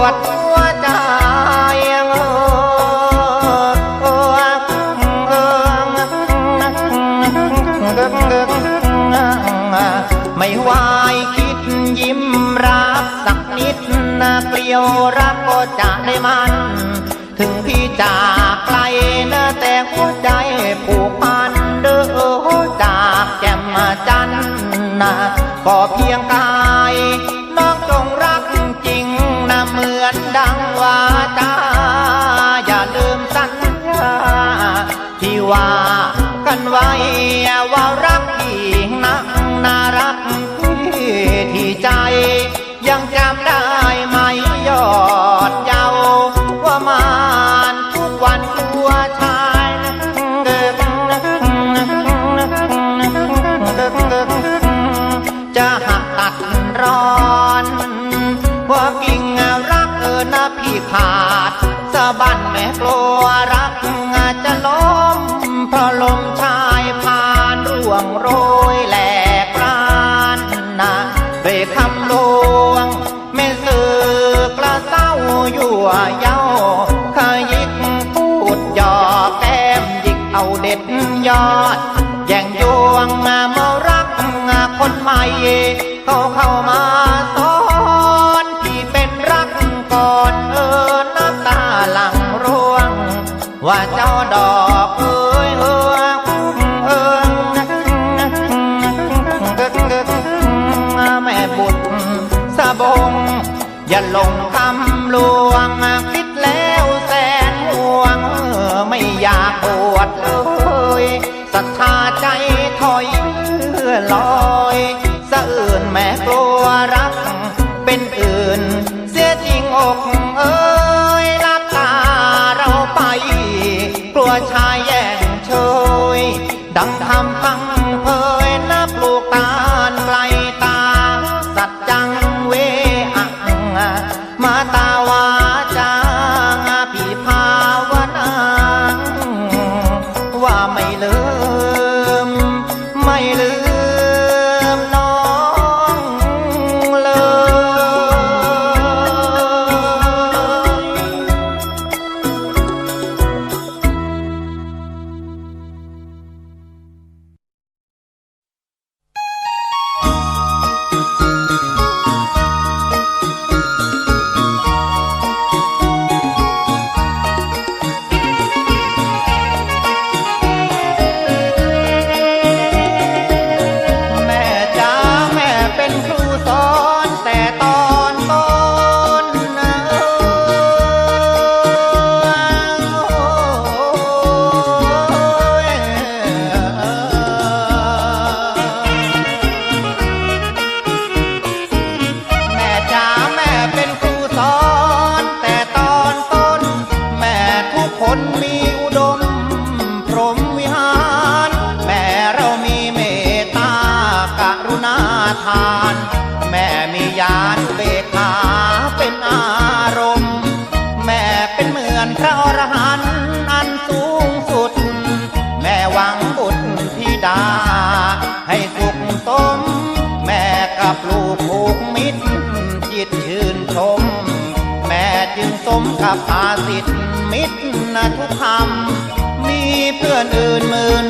วดหัวใจงไม่วายคิดยิ้มรับสักนิดนะเกลียวรักก็จะได้มัน ถึงพี่จากไกลนะแต่หัวใจผูกพันเด้อจากแจ่มจันนะก็เพียงกาย ว่ารักพี่นักน่ารักที่ที่ใจ ยังจำได้ไหมยอดเยาว่ามานทุกวันกลัวชายเกิกจะหักตัดร้อนว่ากิ่งรักเออนะพี่ขาดสะบั้นแม่กลัวรักจะล้มเพราะลมชา วงโรยแหลกรานนะด้วยคำลวง ไม่สื่อกระเศร้ายั่วเย้าขยิกพูดหยอกแก้มยิกเอาเด็ดยอด แย่งยวงมาเมารักคนใหม่เขาเข้ามา อย่าลงคำลวง ตชื่นชม แม่จึงสมกับอาสิทธิ์มิตรนะทุกคำมีเพื่อนอื่นหมื่น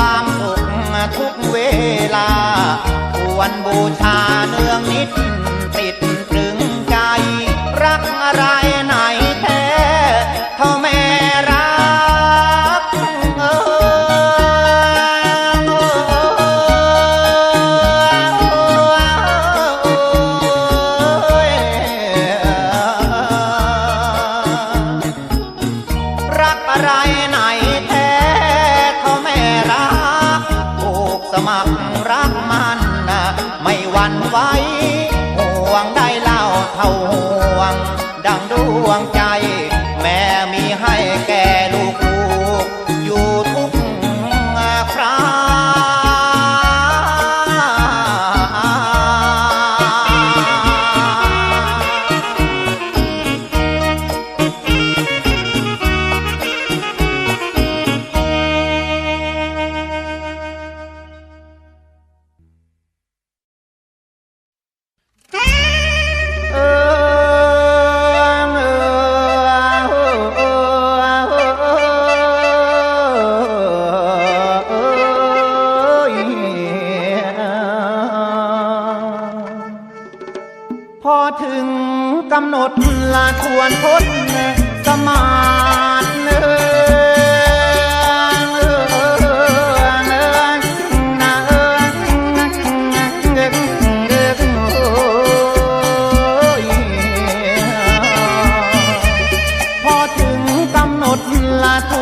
ความสุขทุกเวลาควรบูชาเนื้อ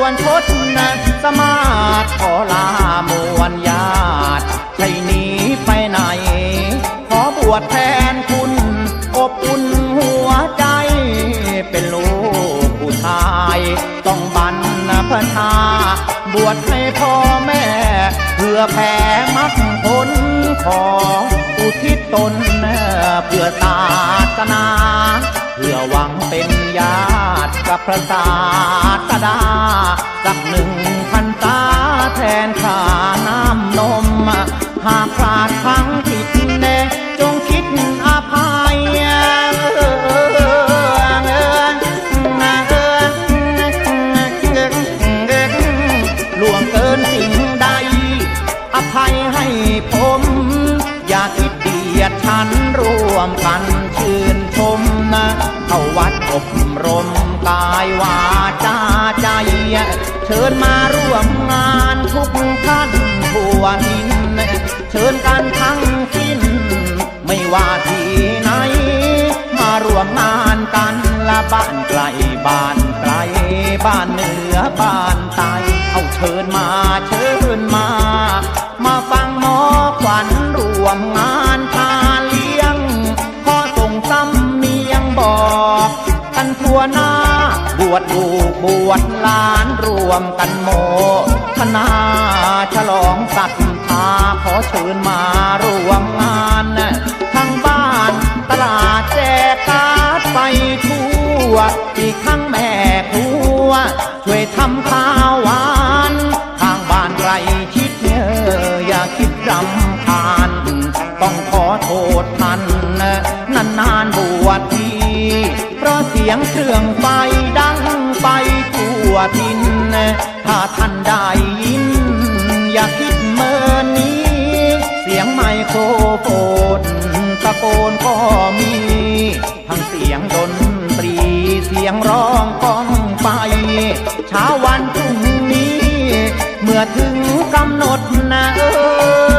วนพจน์สมาธิขอลามวลญาติใช่หนีไปไหน ขอบวชแทนคุณ อบอุ่นหัวใจ เป็นลูกผู้ชาย ต้องบันพชา บวชให้พ่อแม่ เพื่อแผ่มรรคผลของอุทิศตนเพื่อศาสนา พื่อหวังเป็นญาติกับพระศาสดา สักหนึ่งพันตาแทนขาน้ำนม หากพลาดครั้งผิ เชิญมาร่วมงานทุกท่านทั่วทินเชิญกันทั้งสิ้น ไม่ว่าที่ไหน มาร่วมงานกันละบ้านไกลบ้านไกลบ้านเหนือบ้านใต้เอาเชิญมาเชิญมา มาฟังหมอขวัญรวมงานทานเลี้ยงขอส่งซ้ำเนียงบอก กันทั่วหน้า วชลูกบวชล้านรวมกันโมทนาฉลองศรัทธาขอเชิญมาร่วมงานทั้งบ้านตลาดแจกการ์ดไปทั่วอีกทั้งแม่ครัวช่วยทำข้าวหวาน วทิน ถ้าท่านได้ยิน อย่าคิดเมินนี้ เสียงไมโครโฟนตะโกนก็มี ทั้งเสียงดนตรี เสียงร้องก้องไปเช้าวันพรุ่งนี้ เมื่อถึงกำหนดนะเออ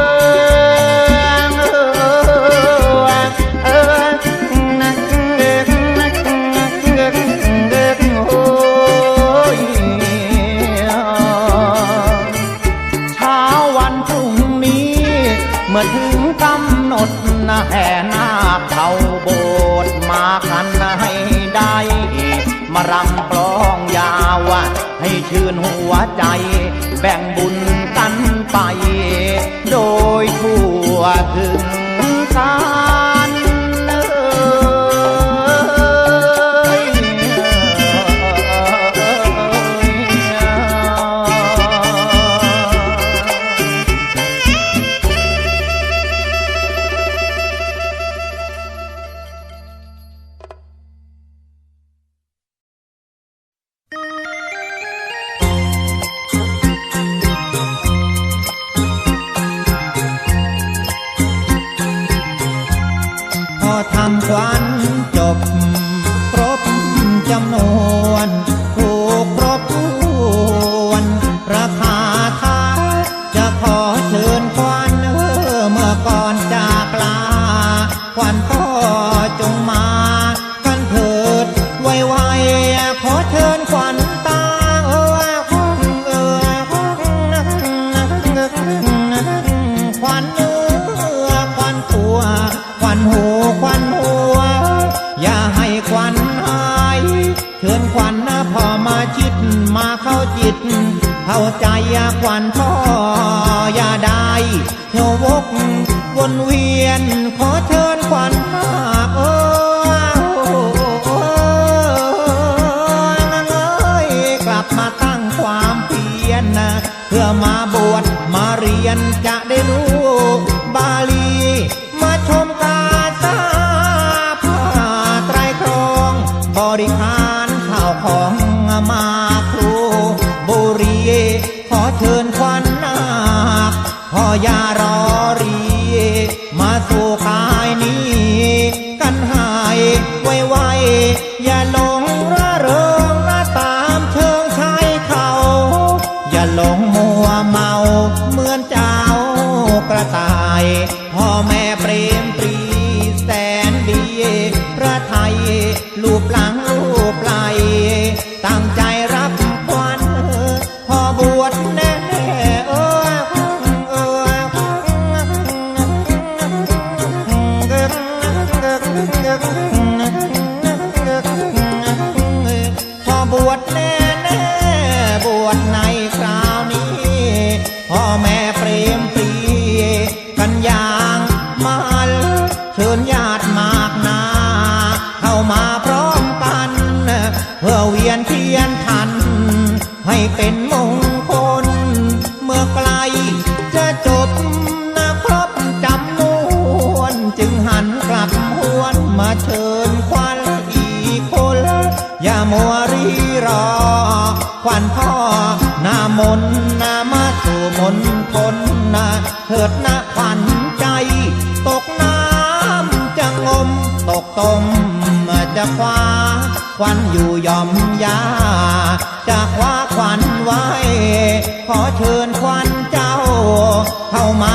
ชื่นหัวใจ แบ่งบุญกันไป โดยทั่วถึง ใจ ลูกหลัง วันพ่อ หน้ามนนามาสู่มนทนนาเถิดนะควันใจ ตกน้ำจะงม ตกต้มจะคว้าควันอยู่ยอมยา จะคว้าควันไว้ ขอเชิญควันเจ้า เข้ามา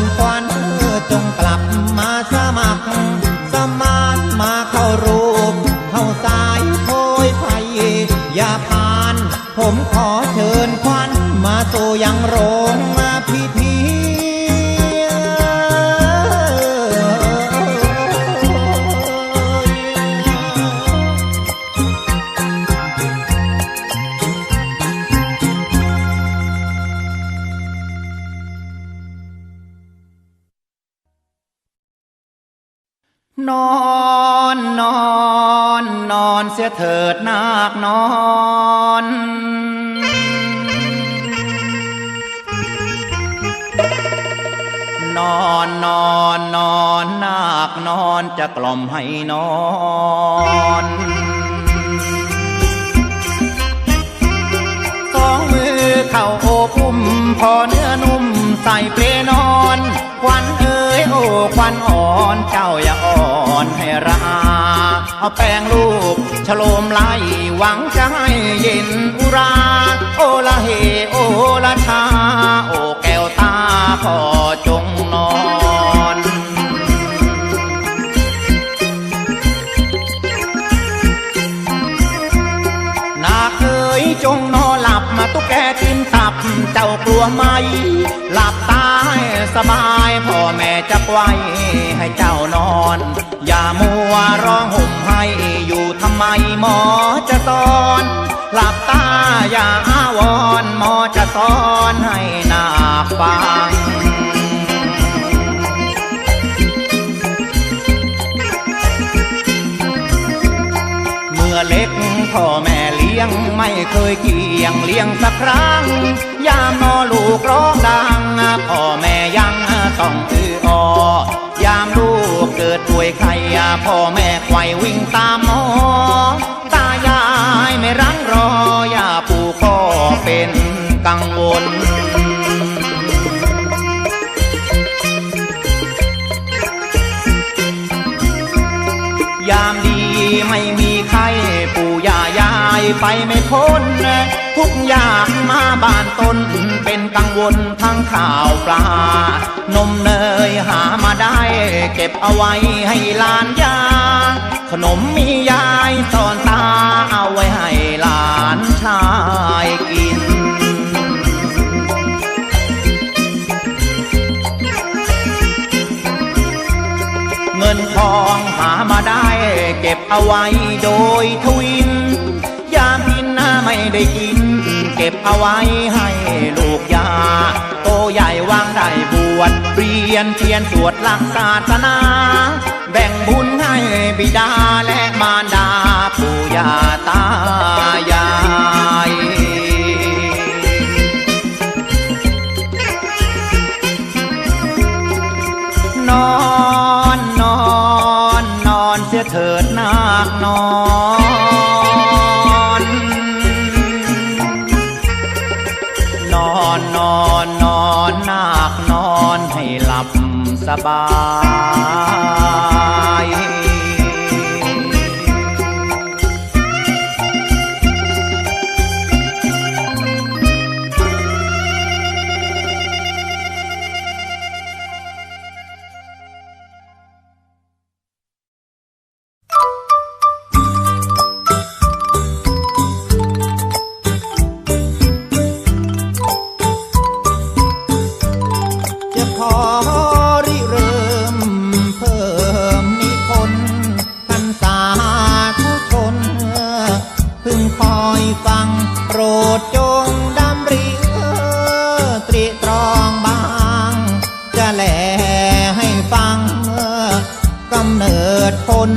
เชิญควันจงกลับมาสมัคร สมานมาเข้ารูป เข้าสายโพยไพอย่าผ่าน ผมขอเชิญควันมาสู่ยังโรง นอนนอนนอนนาคนอนจะกล่อมให้นอนสองมือเข้าโอบุ้มพอเนื้อนุ่มใส่เปลนอนควันเอ้ยโอ้ควันอ่อนเจ้าอย่าอ่อนให้ราา เอาแป้งลูกฉโลมไหลหวังจะให้เย็นอุรา โอละเฮโอละชา โอแก้วตาพอจงนอนนาเคยจงนอนหลับมาตุ๊กแกกินตับเจ้ากลัวไหม หลับตาสบายพ่อแม่จะไว้ให้เจ้านอน อย่ามัวร้องห หมอจะสอน หลับตาอย่าอาวรหมอจะสอนให้นาฟังเมื่อเล็กพ่อแม่เลี้ยงไม่เคยเกี่ยงเลี้ยงสักครั้ง ยามนอลูกร้องดังพ่อแม่ยังต้อง วยใครพ่อแม่ไขว่วิ่งตามหมอ ตายายไม่รั้งรอย่าปู่ก็เป็นกังวลยามดีไม่ ไปไม่พ้น ทุกอย่างมาบ้านตน เป็นกังวลทั้งข่าวปลา นมเนยหามาได้ เก็บเอาไว้ให้ลานยา ขนมมียายสอนตาเอาไว้ให้หลานชายกินเงินทองหามาได้ เก็บเอาไว้โดยทวิน ได้กิน เก็บเอาไว้ให้ลูกยา โตใหญ่วางได้บวชเรียนเทียนสวดหลักศาสนา แบ่งบุญให้บิดาและมารดาปู่ย่าตายายนอนนอนนอนเสียเถิดนาคนอน ส น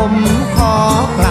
ผมขอกร